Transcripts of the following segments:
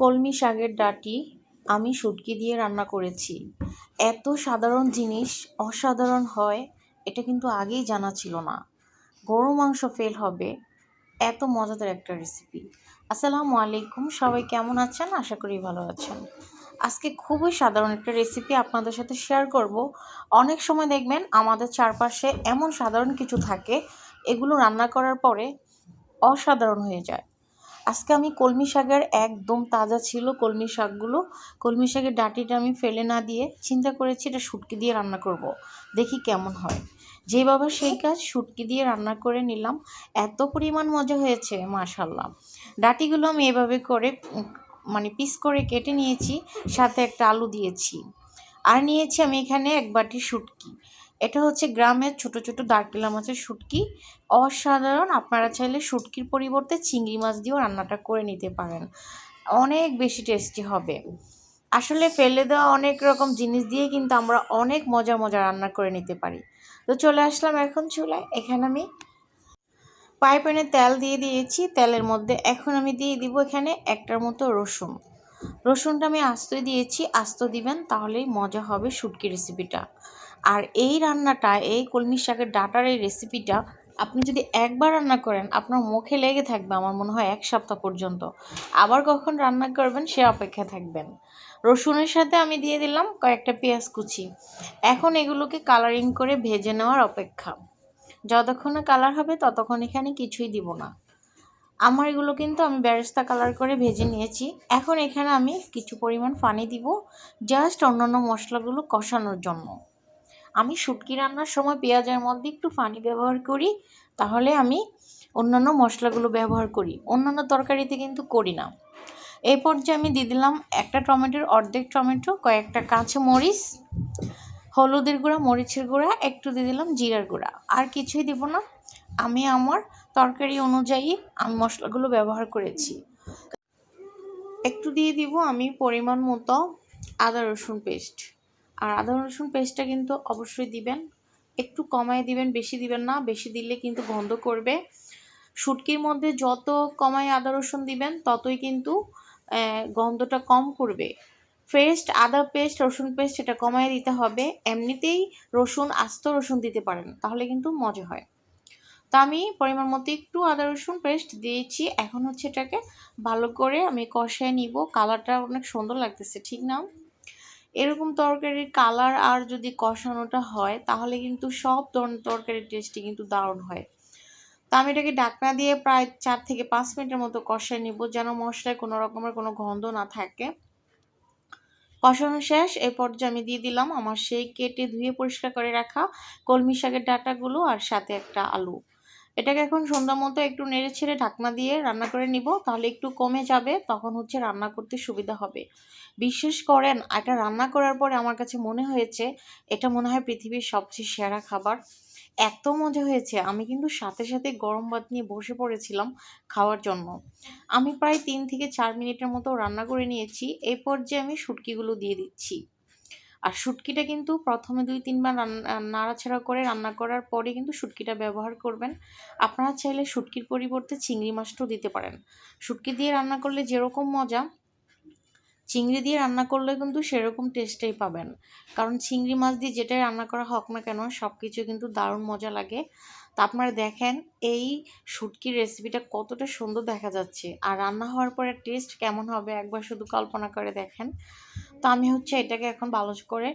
কলমি শাকের ডাঁটি আমি শুটকি দিয়ে রান্না করেছি। এত সাধারণ জিনিস অসাধারণ হয়, এটা কিন্তু আগেই জানা ছিল না। গরু মাংস ফেল হবে, এত মজাদার একটা রেসিপি আসসালামু আলাইকুম, সবাই কেমন আছেন? আশা করি ভালো আছেন। আজকে খুবই সাধারণ একটা রেসিপি আপনাদের সাথে শেয়ার করব। অনেক সময় দেখবেন আমাদের চারপাশে এমন সাধারণ কিছু থাকে, এগুলো রান্না করার পরে অসাধারণ হয়ে যায়। আজকে আমি কলমি শাকের একদম তাজা ছিল কলমি শাকগুলো। কলমি শাকের ডাঁটিটা আমি ফেলে না দিয়ে চিন্তা করেছি এটা শুটকি দিয়ে রান্না করব। দেখি কেমন হয়। যেভাবে সেই কাজ শুটকি দিয়ে রান্না করে নিলাম, এত পরিমাণ মজা হয়েছে মাশাল্লাহ ডাঁটিগুলো আমি এভাবে করে মানে পিস করে কেটে নিয়েছি, সাথে একটা আলু দিয়েছি। আর নিয়েছি আমি এখানে এক বাটি শুটকি। এটা হচ্ছে গ্রামের ছোট ছোট দারকিলা মাছের শুটকি। অসাধারণ, আপনারা চাইলে শুটকির পরিবর্তে চিংড়ি মাছ দিয়েও রান্নাটা করে নিতে পারেন। অনেক বেশি টেস্টি হবে। আসলে ফেলে দেওয়া অনেক রকম জিনিস দিয়ে কিন্তু আমরা অনেক মজা মজা রান্না করে নিতে পারি। তো চলে আসলাম এখন চুলায়। এখানে আমি পাই প্যানে তেল দিয়ে দিয়েছি। তেলের মধ্যে এখন আমি দিয়ে দিব এখানে একটার মতো রসুন। রসুনটা আমি আস্তই দিয়েছি। আস্ত দিবেন তাহলেই মজা হবে শুটকি রেসিপিটা আর এই রান্নাটা, এই কলমি শাকের ডাটার এই রেসিপিটা আপনি যদি একবার রান্না করেন, আপনার মুখে লেগে থাকবে আমার মনে হয় এক সপ্তাহ পর্যন্ত। আবার কখন রান্না করবেন সে অপেক্ষা থাকবেন। রসুনের সাথে আমি দিয়ে দিলাম কয়েকটা পেঁয়াজ কুচি। এখন এগুলোকে কালারিং করে ভেজে নেওয়ার অপেক্ষা। যতক্ষণে কালার হবে ততক্ষণ এখানে কিছুই দিব না। আমার এগুলো কিন্তু আমি ব্যারেস্তা কালার করে ভেজে নিয়েছি। এখন এখানে আমি কিছু পরিমাণ পানি দিব জাস্ট অন্যান্য মশলাগুলো কষানোর জন্য। আমি শুটকি রান্নার সময় পেঁয়াজের মধ্যে একটু পানি ব্যবহার করি, তাহলে আমি অন্যান্য মশলাগুলো ব্যবহার করি। অন্যান্য তরকারিতে কিন্তু করি না। এই পর্যায়ে আমি দিয়ে দিলাম একটা টমেটোর অর্ধেক টমেটো, কয়েকটা কাঁচা মরিচ, হলুদের গুঁড়া, মরিচের গুঁড়া, একটু দিয়ে দিলাম জিরার গুঁড়া। আর কিছুই দিব না। আমি আমার তরকারি অনুযায়ী আমি মশলাগুলো ব্যবহার করেছি। একটু দিয়ে দিব আমি পরিমাণ মতো আদা রসুন পেস্ট। আর আদা, রসুন পেস্টটা কিন্তু অবশ্যই দিবেন। একটু কমায় দিবেন, বেশি দিবেন না, বেশি দিলে কিন্তু গন্ধ করবে। শুটকির মধ্যে যত কমায় আদা, রসুন দিবেন, ততই কিন্তু গন্ধটা কম করবে। পেস্ট আদা পেস্ট রসুন পেস্ট এটা কমায় দিতে হবে। এমনিতেই রসুন, আস্ত রসুন দিতে পারেন, তাহলে কিন্তু মজা হয়। তো আমি পরিমাণ মতো একটু আদা, রসুন পেস্ট দিয়েছি। এখন হচ্ছে এটাকে ভালো করে আমি কষায় নিব। কালারটা অনেক সুন্দর লাগতেছে, ঠিক না? এরকম তরকারির কালার আর যদি কষানোটা হয়, তাহলে কিন্তু সব তরকারির টেস্টই কিন্তু দারুণ হয়। তো আমি এটাকে ডাকনা দিয়ে প্রায় চার থেকে পাঁচ মিনিটের মতো কষায় নিব যেন মশলায় কোনো রকমের কোনো গন্ধ না থাকে। কষানো শেষ এই পর্যায়ে আমি দিয়ে দিলাম আমার সেই কেটে ধুয়ে পরিষ্কার করে রাখা কলমি শাকের ডাটাগুলো আর সাথে একটা আলু। এটাকে এখন সন্ধ্যা মতো একটু নেড়ে ছেড়ে ঢাকনা দিয়ে রান্না করে নিব, তাহলে একটু কমে যাবে, তখন হচ্ছে রান্না করতে সুবিধা হবে। বিশ্বাস করেন, এটা রান্না করার পরে আমার কাছে মনে হয়েছে, এটা মনে হয় পৃথিবীর সবচেয়ে সেরা খাবার। এত মজা হয়েছে, আমি কিন্তু সাথে সাথে গরম ভাত নিয়ে বসে পড়েছিলাম খাওয়ার জন্য। আমি প্রায় তিন থেকে চার মিনিটের মতো রান্না করে নিয়েছি, এরপর যে আমি শুটকিগুলো দিয়ে দিচ্ছি। আর শুটকিটা কিন্তু প্রথমে দুই, তিনবার নাড়াছাড়া করে রান্না করার পরে কিন্তু শুটকিটা ব্যবহার করবেন। আপনারা চাইলে শুটকির পরিবর্তে চিংড়ি মাছটাও দিতে পারেন। শুটকি দিয়ে রান্না করলে যেরকম মজা, চিংড়ি দিয়ে রান্না করলে কিন্তু সেরকম টেস্টেই পাবেন। কারণ চিংড়ি মাছ দিয়ে যেটাই রান্না করা হোক না কেন সব কিছু কিন্তু দারুণ মজা লাগে। তা আপনারা দেখেন, এই শুটকির রেসিপিটা কতটা সুন্দর দেখা যাচ্ছে। আর রান্না হওয়ার পরে টেস্ট কেমন হবে একবার শুধু কল্পনা করে দেখেন। তো আমি হচ্ছে এটাকে এখন ভালো করে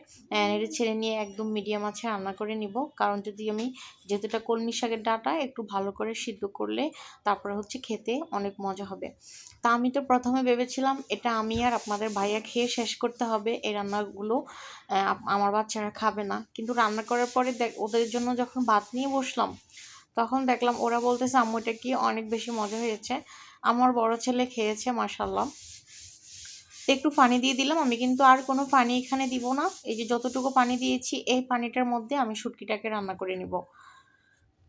নেড়ে ছেড়ে নিয়ে একদম মিডিয়াম আছে রান্না করে নিব। কারণ যদি আমি যেহেতু এটা কলমি শাকের ডাটা, একটু ভালো করে সিদ্ধ করলে তারপরে হচ্ছে খেতে অনেক মজা হবে। তা আমি তো প্রথমে ভেবেছিলাম এটা আমি আর আপনাদের ভাইয়া খেয়ে শেষ করতে হবে, এই রান্নাগুলো আমার বাচ্চারা খাবে না। কিন্তু রান্না করার পরে দেখ, ওদের জন্য যখন ভাত নিয়ে বসলাম, তখন দেখলাম ওরা বলতেছে, আম্মু, এটা কি অনেক বেশি মজা হয়েছে? আমার বড় ছেলে খেয়েছে মাসাল্লাহ একটু পানি দিয়ে দিলাম। আমি কিন্তু আর কোনো পানি এখানে দিব না। এই যে যতটুকু পানি দিয়েছি, এই পানিটার মধ্যে আমি শুটকিটাকে রান্না করে নিব।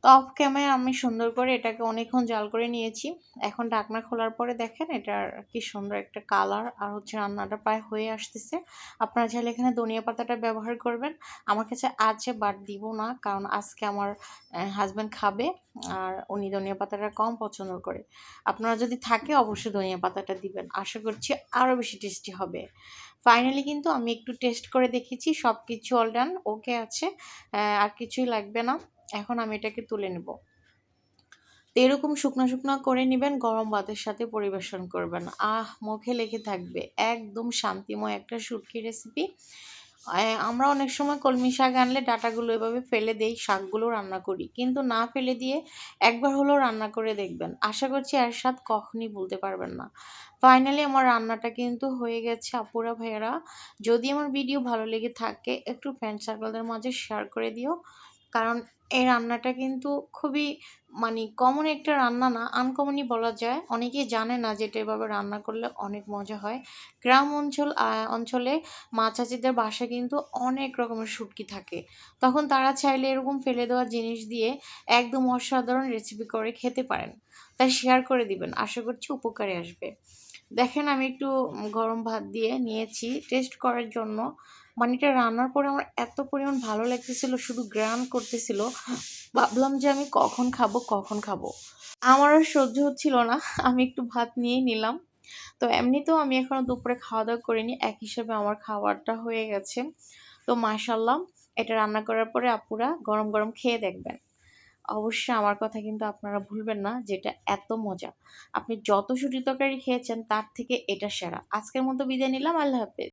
তো অফ ক্যামেরায় আমি সুন্দর করে এটাকে অনেকক্ষণ জাল করে নিয়েছি। এখন ঢাকনা খোলার পরে দেখেন এটার কি সুন্দর একটা কালার আর হচ্ছে রান্নাটা প্রায় হয়ে আসতেছে। আপনারা চাইলে এখানে ধনিয়া পাতাটা ব্যবহার করবেন। আমার কাছে আছে বাট দিব না কারণ আজকে আমার হাজব্যান্ড খাবে আর উনি ধনিয়া পাতাটা কম পছন্দ করে। আপনারা যদি থাকে অবশ্যই ধনিয়া পাতাটা দিবেন। আশা করছি আরও বেশি টেস্টি হবে। ফাইনালি কিন্তু আমি একটু টেস্ট করে দেখেছি সব কিছু অল ডান ওকে আছে আর কিছুই লাগবে না। এখন আমি এটাকে তুলে নেব। তো এরকম শুকনো শুকনো করে নেবেন, গরম ভাতের সাথে পরিবেশন করবেন। আহ, মুখে লেগে থাকবে। একদম শান্তিময় একটা শুটকি রেসিপি আমরা অনেক সময় কলমি শাক আনলে ডাটাগুলো এভাবে ফেলে দেই, শাকগুলো রান্না করি। কিন্তু না ফেলে দিয়ে একবার হলেও রান্না করে দেখবেন। আশা করছি এর স্বাদ কখনই বলতে পারবেন না। ফাইনালি আমার রান্নাটা কিন্তু হয়ে গেছে, আপুরা ভাইয়েরা। যদি আমার ভিডিও ভালো লেগে থাকে, একটু ফ্রেন্ড সার্কেলদের মাঝে শেয়ার করে দিও। কারণ এই রান্নাটা কিন্তু খুবই মানে কমন একটা রান্না না আনকমনই বলা যায়। অনেকেই জানে না যে এটা এভাবে রান্না করলে অনেক মজা হয়। গ্রাম অঞ্চল অঞ্চলে মা চাচিদের বাসায় কিন্তু অনেক রকমের শুটকি থাকে। তখন তারা চাইলে এরকম ফেলে দেওয়া জিনিস দিয়ে একদম অসাধারণ রেসিপি করে খেতে পারেন। তাই শেয়ার করে দিবেন, আশা করছি উপকারে আসবে। দেখেন আমি একটু গরম ভাত দিয়ে নিয়েছি। টেস্ট করার জন্য মানে এটা রান্নার পরে আমার এত পরিমাণ ভালো লাগতেছিল, শুধু গ্রান করতেছিল। ভাবলাম যে আমি কখন খাব কখন খাব। আমার আর সহ্য হচ্ছিল না, আমি একটু ভাত নিয়েই নিলাম। তো এমনিতেও আমি এখনও দুপুরে খাওয়া দাওয়া করিনি, এক হিসেবে আমার খাবারটা হয়ে গেছে। তো মাশাল্লাহ এটা রান্না করার পরে আপুরা গরম গরম খেয়ে দেখবেন। অবশ্যই আমার কথা কিন্তু আপনারা ভুলবেন না, যেটা এত মজা। আপনি যত সুটি তরকারি খেয়েছেন, তার থেকে এটা সেরা। আজকের মতো বিদায় নিলাম, আল্লাহ হাফেজ।